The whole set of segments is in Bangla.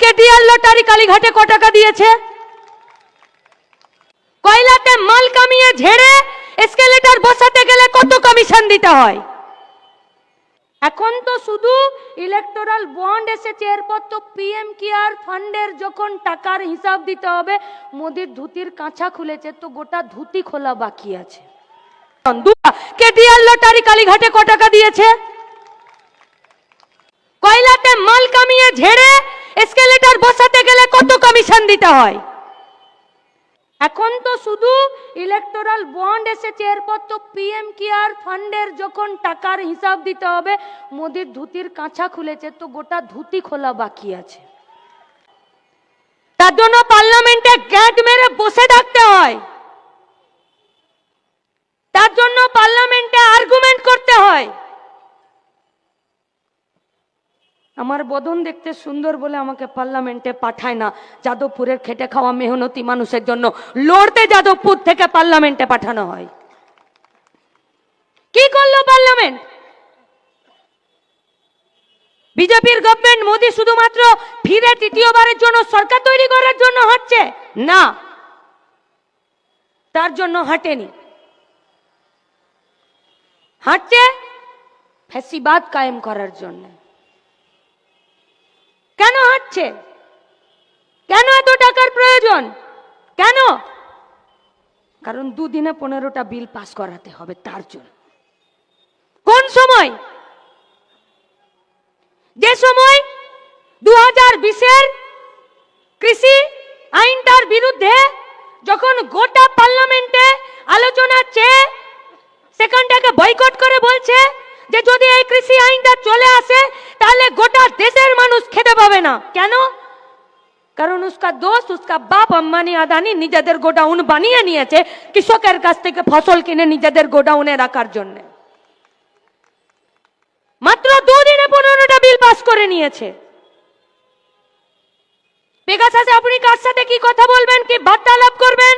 কেটিআর লটারি কালীঘাটে ক টাকা দিয়েছে? কয়লাতে মাল কামিয়ে ঝেড়ে এসকেলেটার বসাতে গেলে কত কমিশন দিতে হয়? এখন তো শুধু ইলেকটোরাল বন্ড এসেছে, এরপর তো পিএম কেয়ার ফান্ডের যখন টাকার হিসাব দিতে হবে, মোদির ধুতির কাঁচা খুলেছে, তো গোটা ধুতি খোলা বাকি আছে। কেটিআর লটারি কালীঘাটে ক টাকা দিয়েছে? কয়লাতে মাল কামিয়ে ঝেড়ে এসকেলেটার বসাতে গেলে কত কমিশন দিতে হয়? এখন তো শুধু ইলেকটোরাল বন্ড এসেছে, এরপর তো পিএম কেয়ার ফান্ডের যখন টাকার হিসাব দিতে হবে, মোদির ধুতির কাঁচা খুলেছে, তো গোটা ধুতি খোলা বাকি আছে। তার জন্য পার্লামেন্টে গ্যাট মেরে বসে থাকতে হয়। তার জন্য পার্লামেন্টে আর্গুমেন্ট করতে হয়। আমার বদন দেখতে সুন্দর বলে আমাকে পার্লামেন্টে পাঠায় না। যাদবপুরের খেটে খাওয়া মেহনতি মানুষের জন্য লড়তে যাদবপুর থেকে পার্লামেন্টে পাঠানো হয়। কি করল পার্লামেন্ট? বিজেপির গভর্নমেন্ট মোদী শুধুমাত্র ফিরে তৃতীয়বারের জন্য সরকার তৈরি করার জন্য হাঁটছে? না। তার জন্য হাঁটেনি। হাঁটছে ফ্যাসিবাদ কায়েম করার জন্য। কেন হাঁটছে? কেন এত টাকার প্রয়োজন? কেন? কারণ দুদিনে পনেরোটা বিল পাস করাতে হবে তার জন্য। কোন সময়? যে সময় দু হাজার বিশের কৃষি আইনটার বিরুদ্ধে যখন গোটা পার্লামেন্টে আলোচনা চেয়ে সেখানটাকে বয়কট করে বলছে যে যদি এই কৃষি আইনটা চলে আসে, তাহলে গোটা দেশের মানুষ খেতে পাবে না। কেন? কারণ উসকা দোষ, উসকা বাপ আম্বানি আদানি নিজেদের গোডাউন বানিয়ে নিয়েছে কৃষকের কাছ থেকে ফসল কিনে নিজেদের গোডাউনে রাখার জন্য। মাত্র দুদিনে পনেরোটা বিল পাস করে নিয়েছে। পেগাসাসে আপনি কার সাথে কি কথা বলবেন, কি বার্তালাপ করবেন?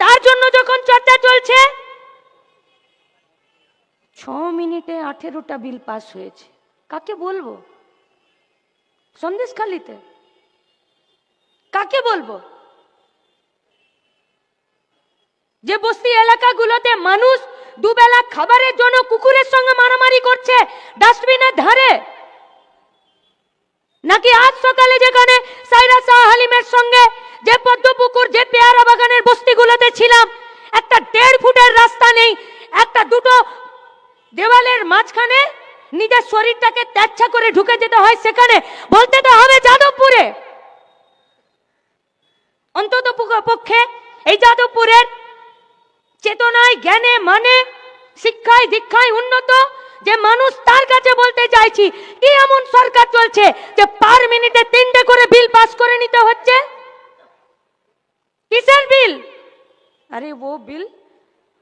তার জন্য যখন চর্চা চলছে ছ মিনিটে আঠেরোটা বিল পাস হয়েছে। কাকে বলব? সন্দেশখালিতে। কাকে বলব? যে বস্তি এলাকাগুলোতে মানুষ দুবেলা খাবারের জন্য কুকুরের সঙ্গে মারামারি করছে, ডাস্টবিনের ধারে? নাকি আজ সকালে যেখানে সাইরা শাহ হালিমের সঙ্গে যে পদ্মপুকুর, যে পেয়ারা বাগানের বস্তিগুলোতে ছিলাম, একটা দেড় ফুটের রাস্তা নেই, একটা দুটো দেওয়ালের মাঝখানে নিজের শরীরটাকে ত্যাচ্ছা করে ঢুকে যেতে হয় সেখানে। বলতে তো হবে যাদবপুরে। অন্তত পক্ষে এই যাদবপুরের চেতনায়, জ্ঞানে মানে শিক্ষায়, দীক্ষায় উন্নত যে মানুষ তার কাছে বলতে চাইছি, কি এমন সরকার চলছে যে পার মিনিটে তিনটে করে বিল পাস করে নিতে হচ্ছে? কিসের বিল? আরে ও বিল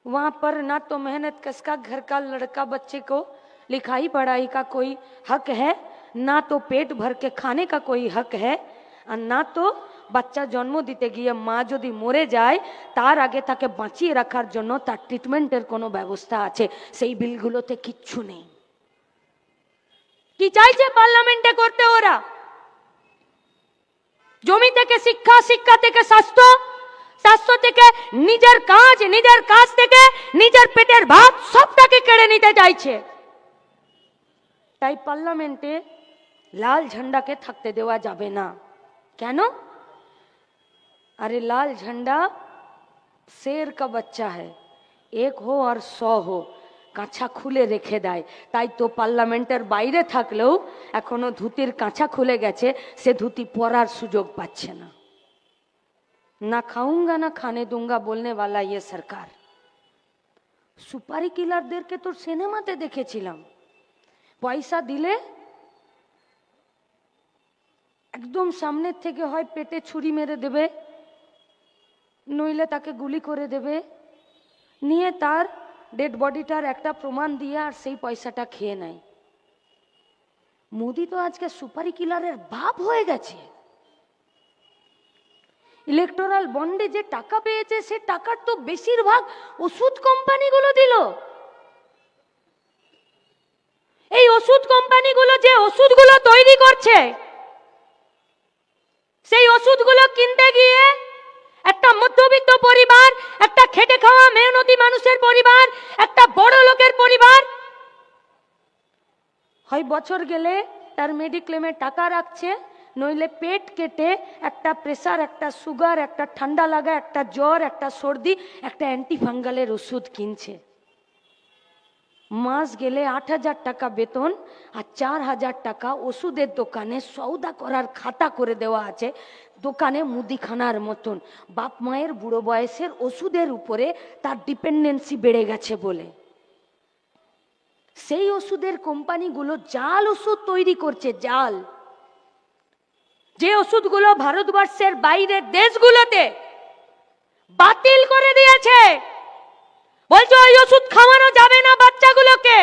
वहां पर ना तो मेहनत कसका घर का लड़का बच्चे को लिखाई पढ़ाई का कोई हक है ना तो पेट भर के खाने का कोई हक है আর না তো বাচ্চা জন্ম দিতে গিয়ে মা যদি মরে যায় তার আগে তাকে বাঁচিয়ে রাখার জন্য তার ট্রিটমেন্টের কোনো ব্যবস্থা আছে সেই বিলগুলোতে কিচ্ছু নেই কি চাইছে পার্লামেন্টে করতে ওরা জমি থেকে শিক্ষা শিক্ষা থেকে স্বাস্থ্য স্বাস্থ্য থেকে নিজের কাজ নিজের কাজ থেকে নিজের পেটের ভাত সবটাকে কেড়ে নিতে চাইছে তাই পার্লামেন্টে লাল ঝন্ডাকে থাকতে দেওয়া যাবে না কেন अरे लाल झंडा शेर का बच्चा है एक हो আর শ হো কাঁচা খুলে রেখে দেয় তাই তো পার্লামেন্টের বাইরে থাকলেও এখনো ধুতির কাঁচা খুলে গেছে সে ধুতি পরার সুযোগ পাচ্ছে না না খাউঙ্গা না খানে দুঙ্গা বলনে वाला ये सरकार সুপারি কিলারদেরকে তোর সিনেমাতে দেখেছিলাম পয়সা দিলে একদম সামনের থেকে হয় পেটে ছুরি মেরে দেবে নইলে তাকে গুলি করে দেবে নিয়ে তার ডেড বডিটার একটা প্রমাণ দিয়ে আর সেই পয়সাটা খেয়ে নেয় মোদি তো আজকে সুপারি কিলারের বাপ হয়ে গেছে ইলেকটোরাল বন্ডে যে টাকা পেয়েছে, সে টাকার তো বেশিরভাগ ওষুধ কোম্পানিগুলো দিল। এই ওষুধ কোম্পানিগুলো যে ওষুধগুলো তৈরি করছে, সেই ওষুধগুলো কিনতে গিয়ে একটা মধ্যবিত্ত পরিবার, একটা খেটে খাওয়া মেহনতি মানুষের পরিবার, একটা বড় লোকের পরিবার, হয় বছর গেলে তার মেডিক্লেমে টাকা রাখছে নইলে পেট কেটে একটা প্রেসার একটা সুগার একটা ঠান্ডা লাগা, একটা জ্বর, একটা সর্দি, একটা অ্যান্টিফাঙ্গালের ওষুধ কিনছে। মাস গেলে আট হাজার টাকা বেতন আর চার হাজার টাকা ওষুধের দোকানে সৌদা করার খাতা করে দেওয়া আছে। দোকানে মুদিখানার মতন। বাপ মায়ের বুড়ো বয়সের ওষুধের উপরে তার ডিপেন্ডেন্সি বেড়ে গেছে বলে। সেই ওষুধের কোম্পানিগুলো জাল ওষুধ তৈরি করছে, জাল। যে ওষুধগুলো ভারতবর্ষের বাইরের দেশগুলোতে বাতিল করে দিয়েছে, বলছে ওই ওষুধ খাওয়ানো যাবে না বাচ্চাগুলোকে।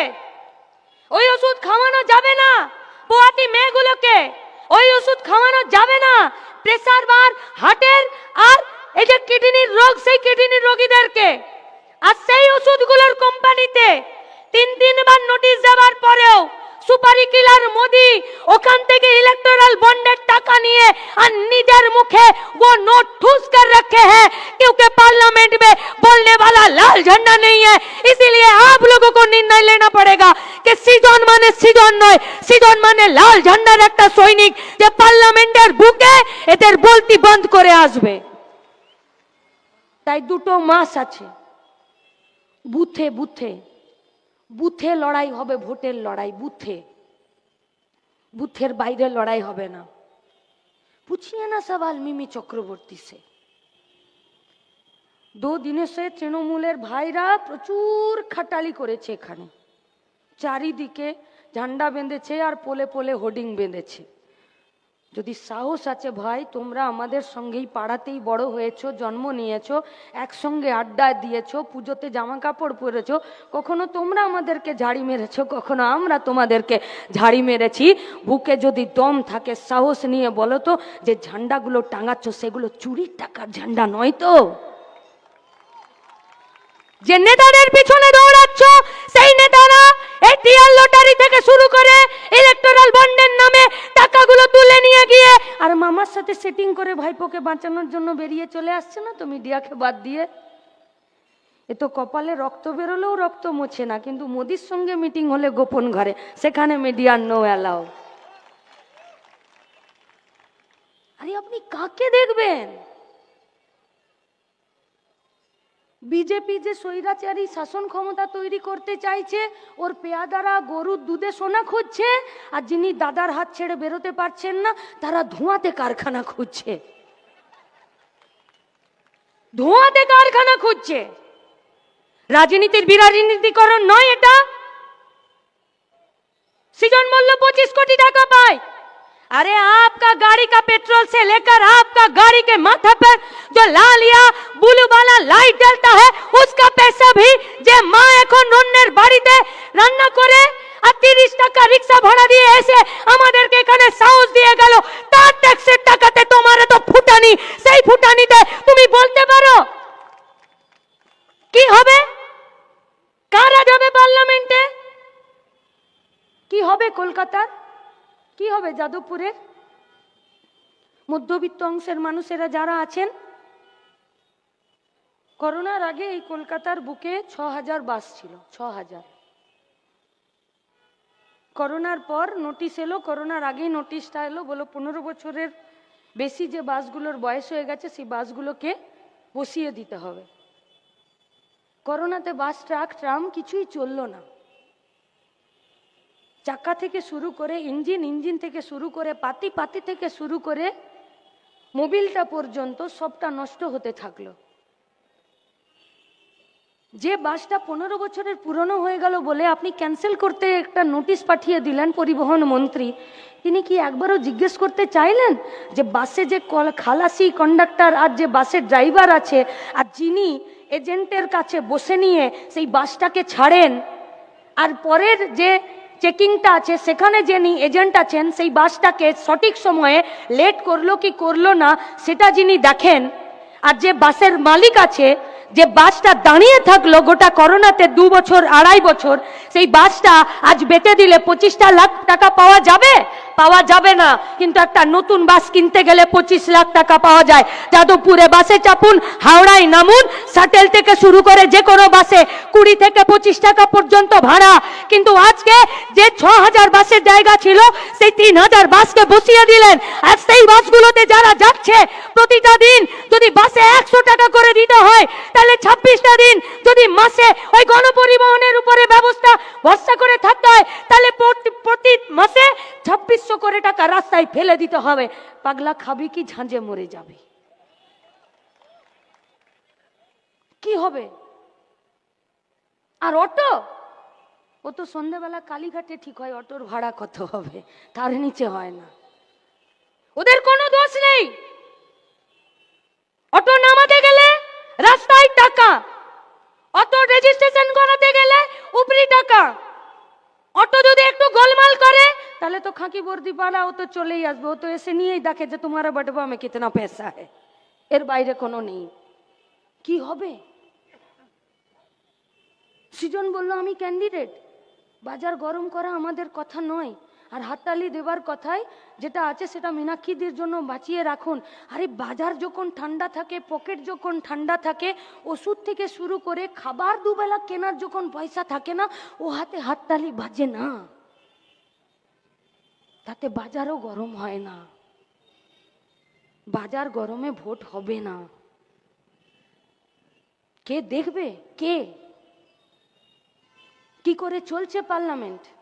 ওই ওষুধ খাওয়ানো যাবে না পোয়াতি মেয়েগুলোকে। ওই ওষুধ খাওয়ানো যাবে না প্রেসার বার হার্টের আর এই যে কিডনির রোগ, সেই কিডনির রোগীদেরকে। আর সেই ওষুধগুলোর কোম্পানিতে তিন তিনবার নোটিশ দেওয়ার পরেও সুপারি কিলার মোদি ওখান থেকে ইলেকট্রাল বন্ডের টাকা নিয়ে और निजर मुखे वो नोट ठूस कर रखे हैं क्योंकि पार्लियामेंट में बोलने वाला लाल झंडा नहीं है इसीलिए आप लोगों को निर्णय लेना पड़ेगा कि সিজন মানে সিজন নয় সিজন মানে লাল ঝান্ডার একটা সৈনিক যে পার্লামেন্টের বুকে এদের বলতি বন্ধ করে আসবে তাই দুটো মাস আছে বুথে বুথে বুথে লড়াই হবে ভোটের লড়াই বুথে বুথের বাইরে লড়াই হবে না पूछिए ना सवाल मिमी चक्रवर्ती से দু দিনে সে তৃণমূলের ভাইরা প্রচুর খাটালি করেছে এখানে চারিদিকে ঝান্ডা বেঁধেছে আর পোলে পোলে হোর্ডিং বেঁধেছে যদি সাহস আছে ভাই, তোমরা আমাদের সঙ্গেই পাড়াতেই বড় হয়েছো, জন্ম নিয়েছো, একসঙ্গে আড্ডা দিয়েছ, পুজোতে জামা কাপড় পরেছো, কখনো তোমরা আমাদেরকে ঝাড়ি মেরেছো, কখনো আমরা তোমাদেরকে ঝাড়ি মেরেছি। বুকে যদি দম থাকে, সাহস নিয়ে বলো তো, যে ঝান্ডাগুলো টাঙাচ্ছ, সেগুলো চুরির টাকার ঝান্ডা নয় তো? যে নেতাদের পিছনে দৌড়াচ্ছ, সেই নেতারা টিয়ার লটারি থেকে শুরু করে ইলেকট্রাল বন্ডের নামে টাকাগুলো তুলে নিয়ে গিয়ে আর মামার সাথে সেটিং করে ভাইপোকে বাঁচানোর জন্য বেরিয়ে চলে আসছে না তো মিডিয়াকে বাদ দিয়ে? এ তো কপালে রক্ত বেরোলেও রক্ত মোছে না, কিন্তু মোদির সঙ্গে মিটিং হলে গোপন ঘরে, সেখানে মিডিয়ার নো অ্যালাউ আরে আপনি কাকে দেখবেন? বিজেপি যে স্বৈরাচারী শাসন ক্ষমতা তৈরি করতে চাইছে, ওর পেয়াদারা গরুর দুধে সোনা খুঁজছে, আর যিনি দাদার হাত ছেড়ে বেরোতে পারছেন না, তারা ধোঁয়াতে কারখানা খুঁজছে। ধোঁয়াতে কারখানা খুঁজছে। রাজনীতির বিরাজনীতিকরণ নয় এটা। সৃজন মূল্য পঁচিশ কোটি টাকা পায়। अरे आपका गाड़ी का पेट्रोल से लेकर आपका गाड़ी के माथा पर जो लाल या ब्लू वाला लाइट जलता है उसका पैसा भी যে মা এখন অন্যের বাড়িতে রান্না করে আর তিরিশ টাকা রিক্সা ভাড়া দিয়ে এসে আমাদেরকে এখানে সাহস দিয়ে গেল তার ট্যাক্সের টাকাতে তোমার তো ফুটানি সেই ফুটানিতে তুমি বলতে পারো কি হবে কারা যাবে পার্লামেন্টে কি হবে কলকাতার কি হবে যাদবপুরের? মধ্যবিত্ত অংশের মানুষেরা যারা আছেন, করোনার আগে এই কলকাতার বুকে ছ হাজার বাস ছিল ছ হাজার করোনার পর নোটিশ এলো, করোনার আগেই নোটিশটা এলো, বলো পনেরো বছরের বেশি যে বাসগুলোর বয়স হয়ে গেছে, সেই বাসগুলোকে বসিয়ে দিতে হবে। করোনাতে বাস, ট্রাক, ট্রাম কিছুই চলল না। চাকা থেকে শুরু করে ইঞ্জিন ইঞ্জিন থেকে শুরু করে পাতি পাতি থেকে শুরু করে মোবিলটা পর্যন্ত সবটা নষ্ট হতে থাকল। যে বাসটা পনেরো বছরের পুরনো হয়ে গেল বলে আপনি ক্যান্সেল করতে একটা নোটিশ পাঠিয়ে দিলেন পরিবহন মন্ত্রী, তিনি কি একবারও জিজ্ঞেস করতে চাইলেন যে বাসে যে খালাসি কন্ডাক্টর আর যে বাসের ড্রাইভার আছে আর যিনি এজেন্টের কাছে বসে নিয়ে সেই বাসটাকে ছাড়েন, আর পরের যে চেকিংটা আছে, সেখানে যিনি এজেন্ট আছেন, সেই বাসটাকে সঠিক সময়ে লেট করল কি করল না, সেটা যিনি দেখেন, আর যে বাসের মালিক আছে, যে বাসটা দাঁড়িয়ে থাকল গোটা করোনাতে দু বছর, আড়াই বছর, সেই বাসটা আজ বেটে দিলে পঁচিশটা লাখ টাকা পাওয়া যাবে? পাওয়া যাবে না। কিন্তু একটা নতুন বাস কিনতে গেলে পঁচিশ লাখ টাকা পাওয়া যায়। যাদবপুরে বাসে চাপুন, হাওড়ায় নামুন, শাটেল থেকে শুরু করে যে কোনো বাসে কুড়ি থেকে পঁচিশ টাকা পর্যন্ত ভাড়া। কিন্তু আজকে যে ছ হাজার বাসের জায়গা ছিল, সেই তিন হাজার বাসকে বসিয়ে দিলেন। আর সেই বাসগুলোতে যারা যাচ্ছে, প্রতিটা দিন যদি বাসে একশো টাকা করে দিতে হয়, তাহলে ছাব্বিশটা দিন যদি মাসে ওই গণপরিবহনের উপরে ব্যবস্থা ভরসা করে থাকতে হয়, তাহলে প্রতি মাসে ছাব্বিশশো করে টাকা রাস্তায় ফেলে দিতে হবে। পাগলা খাবি কি ঝাঁঝে মরে যাবে? কি হবে? আর অটো? ও তো সন্ধ্যেবেলা কালীঘাটে ঠিক হয়, অটোর ভাড়া কত হবে? তার নিচে হয় না। ওদের কোনো দোষ নেই। অটো নামাতে গেলে রাস্তায় টাকা। অটো রেজিস্ট্রেশন করাতে গেলে উপরি টাকা। অটো যদি একটু গোলমাল করে, তাহলে তো খাঁকি বর্দি পাড়া, ও তো চলেই আসবে। ও তো এসে নিয়েই দেখে যে তোমার বটবা মে কিতনা পয়সা है এর বাইরে কোনো নেই। কি হবে? সৃজন বলল, আমি ক্যান্ডিডেট বাজার গরম করা আমাদের কথা নয়। আর হাততালি দেবার কথায় যেটা আছে সেটা মীনাক্ষীদের জন্য বাঁচিয়ে রাখুন। আরে বাজার যখন ঠান্ডা থাকে, পকেট যখন ঠান্ডা থাকে, ওষুধ থেকে শুরু করে খাবার দুবেলা কেনার যখন পয়সা থাকে না, ও হাতে হাততালি বাজে না। তাতে বাজারও গরম হয় না। বাজার গরমে ভোট হবে না। কে দেখবে? কে? কি করে চলছে পার্লামেন্ট?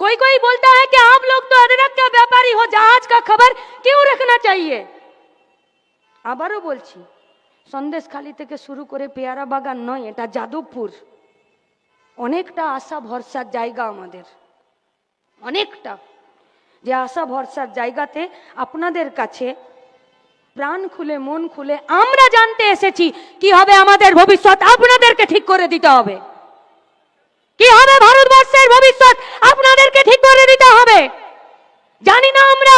कोई कोई बोलता है कि आप लोग तो अदरक का व्यापारी हो जहाज का खबर क्यों रखना चाहिए আবারও বলছি সন্দেশখালি থেকে শুরু করে পেয়ারা বাগান নয় এটা যাদবপুর অনেকটা আশা ভরসার জায়গা আমাদের অনেকটা যে আশা ভরসার জায়গাতে আপনাদের কাছে প্রাণ খুলে মন খুলে আমরা জানতে এসেছি কি হবে আমাদের ভবিষ্যৎ আপনাদেরকে ঠিক করে দিতে হবে কি হবে ভারতবর্ষের ভবিষ্যৎ আপনাদেরকে ঠিক করে দিতে হবে জানি না আমরা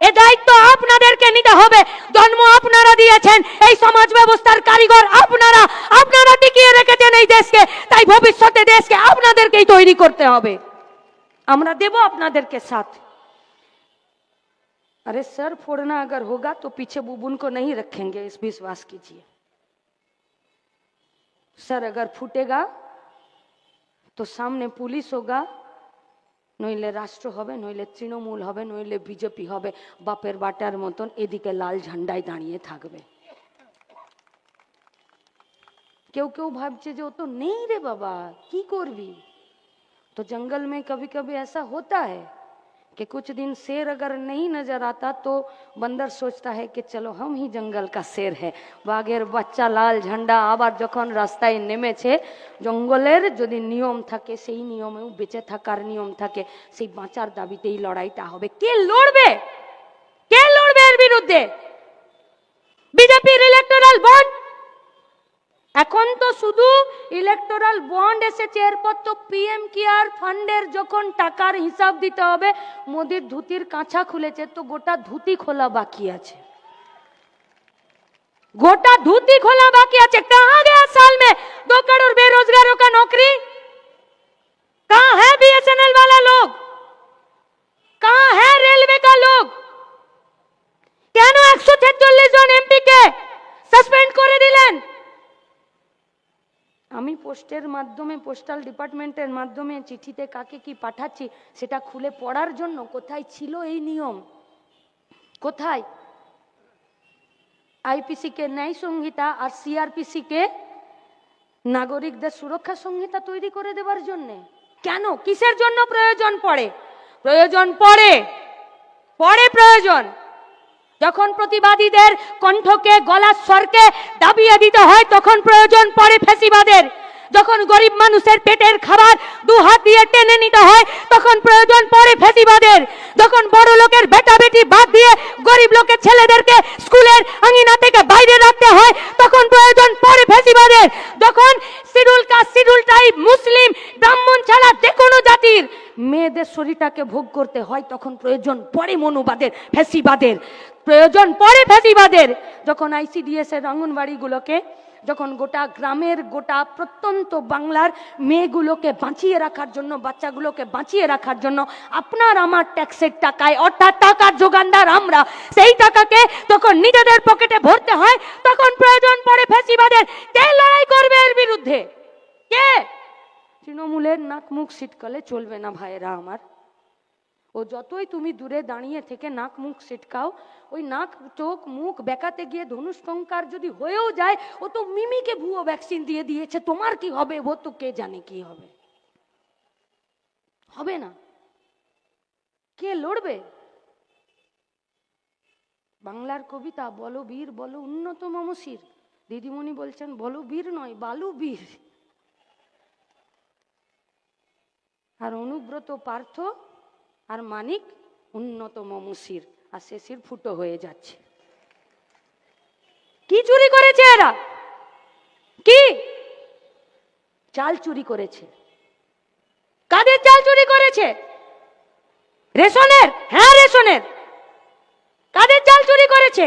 এ দায়িত্ব আপনাদেরকে নিতে হবে জন্ম আপনারা দিয়েছেন এই সমাজ ব্যবস্থার কারিগর আপনারা আপনারা টিকিয়ে রেখেছেন এই দেশকে তাই ভবিষ্যতে দেশকে আপনাদেরকেই তৈরি করতে হবে আমরা দেব আপনাদেরকে সাথ अरे सर फोड़ना अगर होगा तो पीछे बुबुन को नहीं रखेंगे इस विश्वास कीजिए सर अगर फूटेगा তো সামনে পুলিশ হোগা নইলে রাষ্ট্র হবে নইলে তৃণমূল হবে নইলে বিজেপি হবে বাপের বাটার মতন এদিকে লাল ঝান্ডায় দাঁড়িয়ে থাকবে কেউ কেউ ভাবছে যে ও তো নেই রে বাবা কি করবি तो जंगल में कभी कभी ऐसा होता है कि कुछ दिन शेर अगर नहीं नजर आता तो बंदर सोचता है कि चलो हम ही जंगल का शेर है বাঘের বাচ্চা লাল ঝান্ডা আবার যখন রাস্তায় নেমেছে জঙ্গলের যদি নিয়ম থাকে সেই নিয়মেও বেঁচে থাকার নিয়ম থাকে সেই বাঁচার দাবিতেই লড়াইটা হবে কে লড়বে কে লড়বে এর বিরুদ্ধে বিজেপির ইলেকটোরাল বন্ড এখন তো শুধু ইলেকটোরাল বন্ড এসেছে এরপর তো পিএম কেয়ার ফান্ডের যখন টাকার হিসাব দিতে হবে, মোদির ধুতির কাঁচা খুলেছে, তো গোটা ধুতি খোলা বাকি আছে। গোটা ধুতি খোলা বাকি আছে। কাহা গেয়া সাল মে? দো করোর বেরোজগারো কা নৌকরি? কাহা হ্যাঁ বিএসএনএল वाला লোক? কাহা হ্যাঁ রেলওয়ে কা লোক? কেন একশো ছেচল্লিশ জন এমপি কে সাসপেন্ড করে দিলেন? আমি পোস্টের মাধ্যমে, পোস্টাল ডিপার্টমেন্টের মাধ্যমে চিঠিতে কাকে কি পাঠাচ্ছি, সেটা খুলে পড়ার জন্য কোথায় ছিল এই নিয়ম? কোথায়? আইপিসি কে ন্যায় সংহিতা আর সিআরপিসি কে নাগরিকদের সুরক্ষা সংহিতা তৈরি করে দেওয়ার জন্য? কেন? কিসের জন্য প্রয়োজন পড়ে? প্রয়োজন পড়ে? পড়ে প্রয়োজন। যখন প্রতিবাদীদের কণ্ঠকে গলার স্বরকে দাবিয়ে দিতে হয়, তখন প্রয়োজন পড়ে ফেসিবাদের। যখন গরিব মানুষের পেটের খাবার দু হাত দিয়ে টেনে নিতে হয়, তখন প্রয়োজন পড়ে ফেসিবাদের। যখন বড় লোকের বেটা বেটি বাদ দিয়ে গরিব লোকের ছেলেদেরকে স্কুলের আঙিনা থেকে বাইরে রাখতে হয়, তখন প্রয়োজন পড়ে ফেসিবাদের। যখন শিডিউল কাস্ট শিডিউল ট্রাইব মুসলিম, ব্রাহ্মণ ছাড়া যে কোনো জাতির মেয়েদের শরীরটাকে ভোগ করতে হয়, তখন প্রয়োজন পরে মনুবাদের ফ্যাসিবাদের প্রয়োজন পড়ে ফ্যাসিবাদের যখন আইসিডিএস এর অঙ্গনবাড়িগুলোকে যখন গোটা গ্রামের গোটা প্রত্যন্ত বাংলার মেয়েগুলোকে বাঁচিয়ে রাখার জন্য, বাচ্চাগুলোকে বাঁচিয়ে রাখার জন্য, আপনার আমার ট্যাক্সের টাকায়, অর্থাৎ টাকার যোগানদার আমরা, সেই টাকাকে তখন নিজেদের পকেটে ভরতে হয়, তখন প্রয়োজন পড়ে ফ্যাসিবাদের কে লড়াই করবে এর বিরুদ্ধে? কে? তৃণমূলের নাক মুখ সিটকালে চলবে না ভাইয়েরা আমার। ও যতই তুমি দূরে দাঁড়িয়ে থেকে নাক মুখ সিটকাও ওই নাক, চোখ, মুখ বেকাতে গিয়ে ধনুষ্কঙ্কার যদি হয়েও যায়, ও তো মিমিকে ভুয়ো ভ্যাকসিন দিয়ে দিয়েছে। তোমার কি হবে? ও তো কে জানে কি হবে? হবে না। কে লড়বে? বাংলার কবিতা, বলো বীর, বলো উন্নত মমশির দিদিমণি বলছেন, বলো বীর নয়, বালু বীর। আর অনুব্রত পার্থ আর মানিক উন্নত মমশির আর শেষির ফুটো হয়ে যাচ্ছে। কি চুরি করেছে এরা? কি? চাল চুরি করেছে। কাদের চাল চুরি করেছে? রেশনের? হ্যাঁ রেশনের। কাদের চাল চুরি করেছে?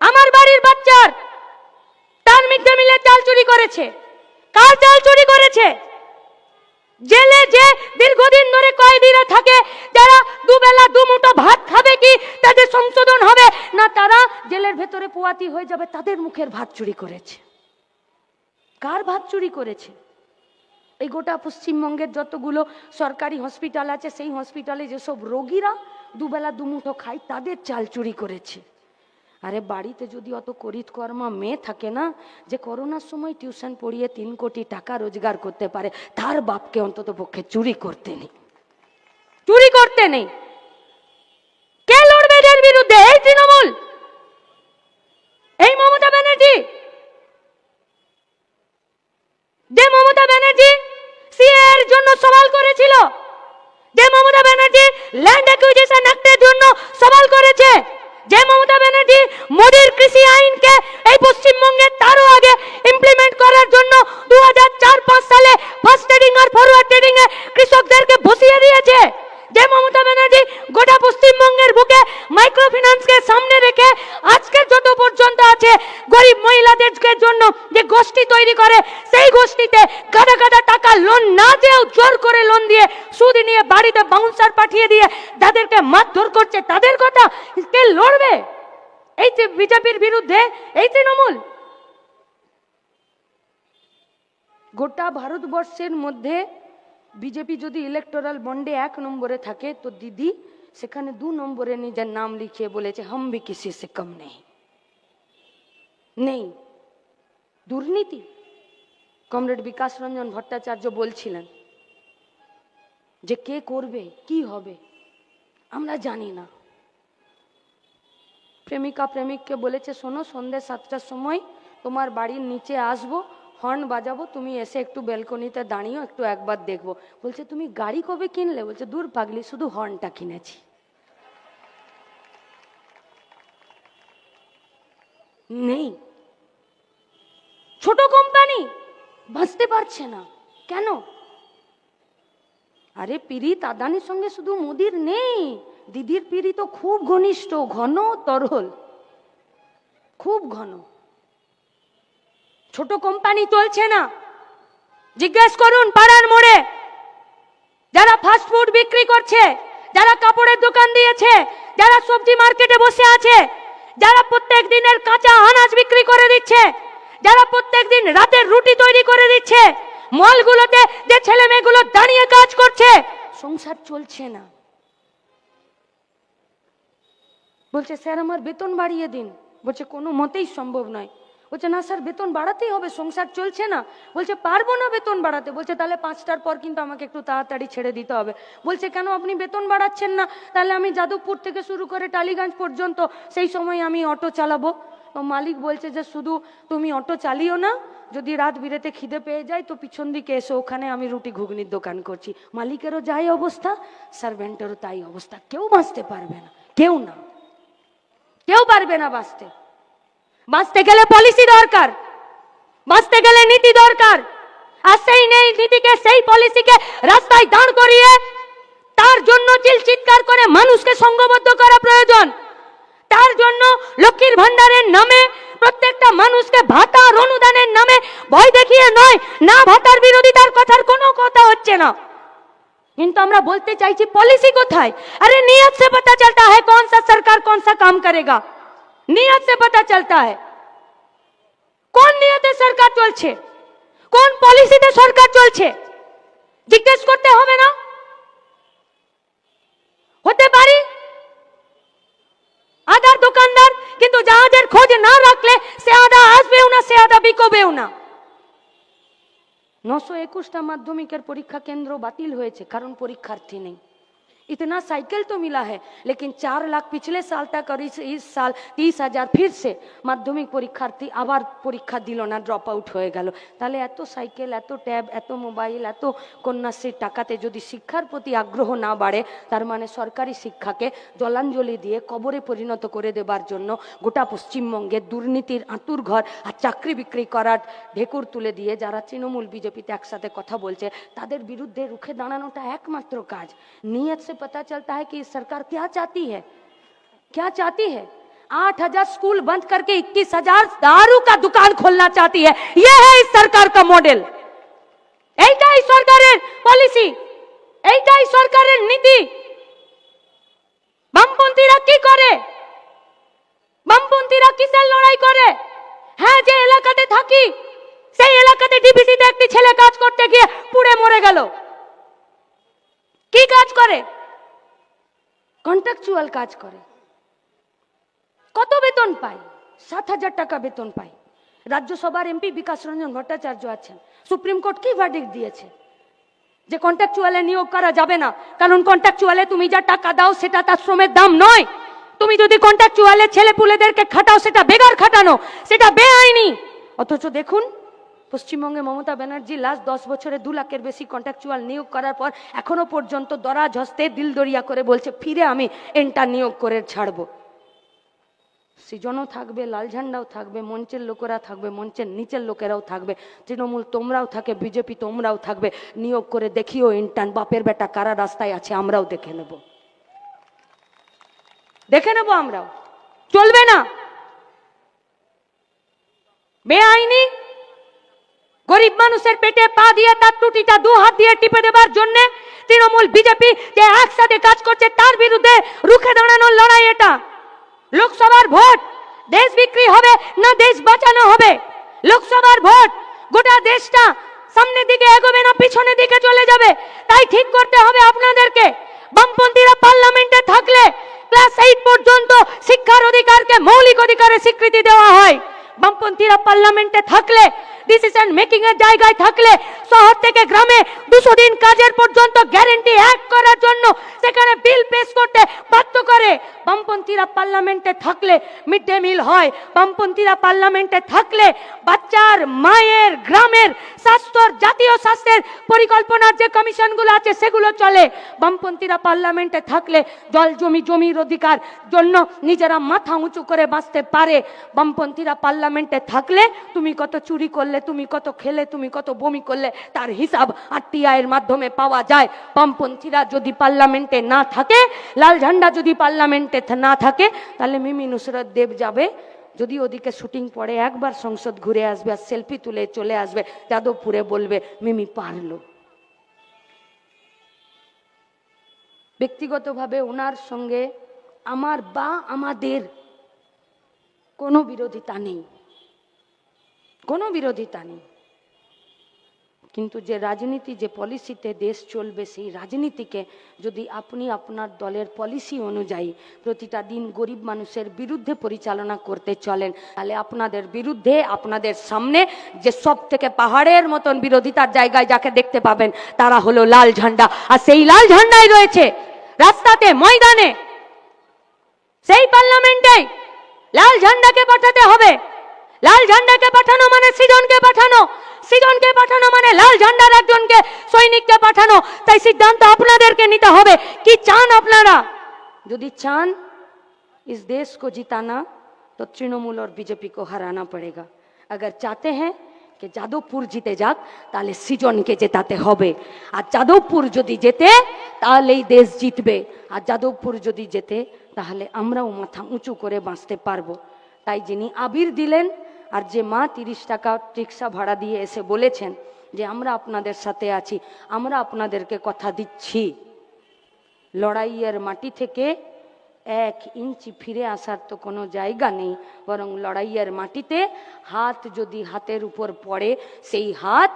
আমার বাড়ির বাচ্চার। তার মিড ডে মিলের চাল চুরি করেছে। কার চাল চুরি করেছে? জেলে যে দীর্ঘদিন ধরে কয়েদিরা থাকে, যারা দুবেলা দুমুঠো ভাত খাবে কি? তাদের সংশোধন হবে। না, তারা জেলের ভেতরে পোয়াতি হয়ে যাবে, তাদের মুখের ভাত চুরি করেছে। কার ভাত চুরি করেছে? এই গোটা পশ্চিমবঙ্গের যতগুলো সরকারি হসপিটাল আছে, সেই হসপিটালে যেসব রোগীরা দুবেলা দুমুঠো খায়, তাদের চাল চুরি করেছে। আরে বাড়িতে যদি অত করিত কর্মা মেয়ে থাকে না, যে করোনার সময় টিউশন পড়িয়ে তিন কোটি টাকা রোজগার করতে পারে, তার বাপকে অন্তত পক্ষে চুরি করতে নেই। চুরি করতে নেই। কে লড়বে এদের বিরুদ্ধে? এই তৃণমূল? এই মমতা ব্যানার্জি? যে মমতা ব্যানার্জি সিএ এর জন্য সওয়াল করেছিল, যে মমতা ব্যানার্জি ল্যান্ড অ্যাকুইজিশন অ্যাক্টের জন্য সওয়াল করেছে যে মমতা ব্যানার্জি, মোদীর কৃষি আইনকে এই পশ্চিমবঙ্গে তারও আগে ইমপ্লিমেন্ট করার জন্য দু হাজার চার সালে ফার্স্ট ট্রেডিং আর ফরওয়ার্ড ট্রেডিং এ কৃষকদেরকে বসিয়ে দিয়েছে। যে মমতা ব্যানার্জি, গোটা পশ্চিমবঙ্গের বুকে মাইক্রো ফিন্যান্সকে সামনে রেখে আজকের যত পর্যন্ত আছে গরিব মহিলাদেরকে জন্য যে গোষ্ঠী তৈরি করে, সেই গোষ্ঠীতে গাদা গাদা টাকা লোন না দিয়েও জোর করে লোন দিয়ে সুদ নিয়ে বাড়িতে বাউন্সার পাঠিয়ে দিয়ে যাদেরকে মারধর করছে, তাদের কথা কে লড়বে? এই যে বিজেপির বিরুদ্ধে, এই তৃণমূল। গোটা ভারতবর্ষের মধ্যে বিজেপি যদি ইলেকটোরাল বন্ডে এক নম্বরে থাকে, তো দিদি সেখানে দু নম্বরে নিজের নাম লিখিয়ে বলেছে, হম ভি কিসি সে কম নেই। নেই। দুর্নীতি। কমরেড বিকাশ রঞ্জন ভট্টাচার্য বলছিলেন যে কে করবে, কি হবে, আমরা জানি না। প্রেমিকা প্রেমিককে বলেছে, শোনো, সন্ধ্যে সাতটার সময় তোমার বাড়ির নিচে আসব হর্ন বাজাবো, তুমি এসে একটু ব্যালকনিতে দাঁড়িয়েও একটু একবার দেখব। বলছে, তুমি গাড়ি কবে কিনলে? বলছে, দূর পাগলি, শুধু হর্নটা কিনেছি। নেই। ছোট কোম্পানি, বাঁচতে পারছে না। কেন? আরে পিরিত আদানির সঙ্গে শুধু মোদির নেই। দিদির পিড়ি তো খুব ঘনিষ্ঠ, ঘন, তরল। খুব ঘন। ছোট কোম্পানি চলছে না। জিজ্ঞেস করুন পাড়ার মোড়ে। যারা ফাস্ট ফুড বিক্রি করছে, যারা কাপড়ের দোকান দিয়েছে, যারা সবজি মার্কেটে বসে আছে, যারা প্রত্যেক দিনের কাঁচা আনাজ বিক্রি করে দিচ্ছে, যারা প্রত্যেক দিন রাতের রুটি তৈরি করে দিচ্ছে, মলগুলোতে যে ছেলে মেয়েগুলো দাঁড়িয়ে কাজ করছে, সংসার চলছে না। বলছে, স্যার, আমার বেতন বাড়িয়ে দিন। বলছে, কোনো মতেই সম্ভব নয়। বলছে, না স্যার, বেতন বাড়াতেই হবে, সংসার চলছে না। বলছে, পারব না বেতন বাড়াতে। বলছে, তাহলে পাঁচটার পর কিন্তু আমাকে একটু তাড়াতাড়ি ছেড়ে দিতে হবে। বলছে, কেন আপনি বেতন বাড়াচ্ছেন না? তাহলে আমি যাদবপুর থেকে শুরু করে টালিগঞ্জ পর্যন্ত সেই সময় আমি অটো চালাবো। তো মালিক বলছে যে, শুধু তুমি অটো চালিও না, যদি রাত বিরেতে খিদে পেয়ে যায় তো পিছন দিকে এসে, ওখানে আমি রুটি ঘুগনির দোকান করছি। মালিকেরও যাই অবস্থা, সার্ভেন্টেরও তাই অবস্থা, কেউ বাঁচতে পারবে না, কেউ না, কেউ পারবে না বাঁচতে। বাঁচতে গেলে পলিসি দরকার। বাঁচতে গেলে নীতি দরকার। আর সেই নেই নীতিকে, সেই পলিসিকে রাস্তায় দাঁড় করিয়ে তার জন্য চিল চিৎকার করে মানুষকে সঙ্গবদ্ধ করা প্রয়োজন। তার জন্য লক্ষ্মীর ভান্ডারের নামে প্রত্যেকটা মানুষকে ভাতা আর অনুদানের নামে ভয় দেখিয়ে নয়, না ভাতার বিরোধী তার কথার কোনো কথা হচ্ছে না। কিন্তু আমরা বলতে চাইছি পলিসি কোথায়? আরে নিয়ত সে পতা চলতা হ্যাঁ কোন সা সরকার কোন সা কাম করেগা? नियत से पता चलता है কোন নিয়তে সরকার চলছে কোন পলিসিতে সরকার চলছে জিজ্ঞেস করতে হবে না হতে পারি আদার দোকানদার কিন্তু জাহাজের খোঁজ না রাখলে সে আদা আসবেও না সে আদা বিকোবেও না নশো একুশটা মাধ্যমিকের পরীক্ষা কেন্দ্র বাতিল হয়েছে কারণ পরীক্ষার্থী নেই इतना साइकिल तो मिला है लेकिन चार लाख पिछले साल तक और इस इस साल तीस हजार फिर से মাধ্যমিক পরীক্ষার্থী আবার পরীক্ষা দিল না ড্রপ আউট হয়ে গেল তাহলে এত সাইকেল এত ট্যাব এত মোবাইল এত কন্যাশ্রীর টাকাতে যদি শিক্ষার প্রতি আগ্রহ না বাড়ে তার মানে সরকারি শিক্ষাকে জলাঞ্জলি দিয়ে কবরে পরিণত করে দেবার জন্য গোটা পশ্চিমবঙ্গে দুর্নীতির আঁতুর ঘর আর চাকরি বিক্রি করার ঢেকুর তুলে দিয়ে যারা তৃণমূল বিজেপিতে একসাথে কথা বলছে তাদের বিরুদ্ধে রুখে দাঁড়ানোটা একমাত্র কাজ নিয়ত से पता चलता है कि सरकार क्या चाहती है क्या चाहती है आठ हजार स्कूल बंद करके इक्कीस हजार दारू का दुकान खोलना चाहती है यह है इस सरकार का मॉडल এইটাই সরকারের পলিসি এইটাই সরকারের নীতি বামপন্থীরা কি করে বামপন্থীরা কিসের লড়াই করে হ্যাঁ যে এলাকাতে থাকি সেই এলাকাতে ডিবিসিতে একটি ছেলে কাজ করতে গিয়ে পুড়ে মরে গেল কি কাজ করে কন্ট্রাকচুয়াল কাজ করে। কত বেতন পায়? সাত হাজার টাকা বেতন পায়। রাজ্যসভার এমপি বিকাশ রঞ্জন ভট্টাচার্য আছেন। সুপ্রিম কোর্ট কি ভার্ডিক্ট দিয়েছে? যে কন্ট্রাকচুয়ালে নিয়োগ করা যাবে না। কারণ কন্ট্রাকচুয়ালে তুমি যা টাকা দাও, সেটা তার শ্রমের দাম নয়। তুমি যদি কন্ট্রাকচুয়ালে ছেলে পুলেদেরকে খাটাও, সেটা বেগার খাটানো, সেটা বেআইনি। অথচ দেখুন পশ্চিমবঙ্গে মমতা ব্যানার্জি লাস্ট দশ বছরে দু লাখের বেশি কন্ট্রাকচুয়াল নিয়োগ করার পর এখনও পর্যন্ত দরাজ হস্তে দিল দরিয়া করে বলছে, ফিরে আমি এনটা নিয়োগ করে ছাড়বো। সৃজনও থাকবে লাল ঝান্ডাও থাকবে, মঞ্চের লোকেরা থাকবে, মঞ্চের নিচের লোকেরাও থাকবে, তৃণমূল তোমরাও থাকে, বিজেপি তোমরাও থাকবে, নিয়োগ করে দেখিও ইন্টার্ন বাপের বেটা কারা রাস্তায় আছে আমরাও দেখে নেব। দেখে নেব আমরাও। চলবে না। বেআইনি গরিব মানুষের পেটে পা দিয়ে তার টুটিটা দু হাত দিয়ে টিপে দেবার জন্য তৃণমূল বিজেপি যে একসাথে কাজ করছে, তার বিরুদ্ধে রুখে দাঁড়ানোর লড়াই এটা। লোকসভার ভোট, দেশ বিক্রি হবে না দেশ বাঁচানো হবে? লোকসভার ভোট, গোটা দেশটা সামনের দিকে এগোবে না পিছনের দিকে চলে যাবে? তাই ঠিক করতে হবে আপনাদেরকে। বামপন্থীরা পার্লামেন্টে থাকলে ক্লাস এইট পর্যন্ত শিক্ষার অধিকারকে মৌলিক অধিকারের স্বীকৃতি দেওয়া হয়। বামপন্থীরা পার্লামেন্টে থাকলে ডিসিশন মেকিং এর জায়গায় থাকলে শহর থেকে গ্রামে দুশো দিন কাজের পর্যন্ত গ্যারেন্টি এক করার জন্য সেখানে বিল পেশ করতে বাধ্য করে। বামপন্থীরা পার্লামেন্টে থাকলে মিড ডে মিল হয়। বামপন্থীরা পার্লামেন্টে থাকলে বাচ্চার, মায়ের, গ্রামের স্বাস্থ্যর, জাতীয় স্বাস্থ্যের পরিকল্পনার যে কমিশনগুলো আছে সেগুলো চলে। বামপন্থীরা পার্লামেন্টে থাকলে জল, জমি, জমির অধিকার জন্য নিজেরা মাথা উঁচু করে বাঁচতে পারে। বামপন্থীরা পার্লামেন্টে থাকলে তুমি কত চুরি করলে তুমি কত খেলে, তুমি কত বমি করলে, তার হিসাব আরটিআই এর মাধ্যমে পাওয়া যায়। বামপন্থীরা যদি পার্লামেন্টে না থাকে, লাল ঝান্ডা যদি পার্লামেন্টে না থাকে, তাহলে মিমি নুসরত দেব যাবে। যদি ওদিকে শুটিং পড়ে, একবার সংসদ ঘুরে আসবে আর সেলফি তুলে চলে আসবে, যাদবপুরে বলবে, মিমি পারল। ব্যক্তিগতভাবে ওনার সঙ্গে আমার বা আমাদের কোনো বিরোধিতা নেই। কোনো বিরোধিতা নেই। কিন্তু যে রাজনীতি, যে পলিসিতে দেশ চলবে, সেই রাজনীতিকে যদি আপনি আপনার দলের পলিসি অনুযায়ী প্রতিটা দিন গরিব মানুষের বিরুদ্ধে পরিচালনা করতে চলেন, তাহলে আপনাদের বিরুদ্ধে, আপনাদের সামনে যে সব থেকে পাহাড়ের মতন বিরোধিতার জায়গায় যাকে দেখতে পাবেন, তারা হলো লাল ঝান্ডা। আর সেই লাল ঝান্ডাই রয়েছে রাস্তাতে, ময়দানে। সেই পার্লামেন্টে লাল ঝান্ডাকে পাঠাতে হবে। লাল ঝান্ডাকে পাঠানো মানে সৃজনকে পাঠানো সৃজনকে পাঠানো মানে লাল ঝান্ডার একজনকে সৈনিককে পাঠানো তাই সিদ্ধান্ত আপনাদেরকে নিতে হবে কি চান আপনারা যদি চান इस देश को जिताना तो तृणमूल और बीजेपी को हराना पड़ेगा अगर चाहते हैं কে যাদবপুর জিতে যাক তাহলে সৃজনকে জেতাতে হবে আর যাদবপুর যদি জেতে তাহলেই দেশ জিতবে আর যাদবপুর যদি জেতে তাহলে আমরাও মাথা উঁচু করে বাঁচতে পারবো তাই যিনি আবির দিলেন আর যে মা তিরিশ টাকা রিক্সা ভাড়া দিয়ে এসে বলেছেন যে আমরা আপনাদের সাথে আছি, আমরা আপনাদেরকে কথা দিচ্ছি। লড়াইয়ের মাটি থেকে এক ইঞ্চি ফিরে আসার তো কোনো জায়গা নেই, বরং লড়াইয়ের মাটিতে হাত যদি হাতের উপর পড়ে, সেই হাত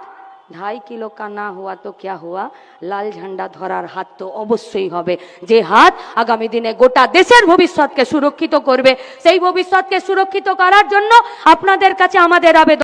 ঢাই কিলো কা না হওয়া তো ক্যা হওয়া লাল ঝান্ডা ধরার হাত তো অবশ্যই হবে যে হাত আগামী দিনে গোটা দেশের ভবিষ্যৎকে সুরক্ষিত করবে সেই ভবিষ্যৎকে সুরক্ষিত করার জন্য আপনাদের কাছে আমাদের আবেদন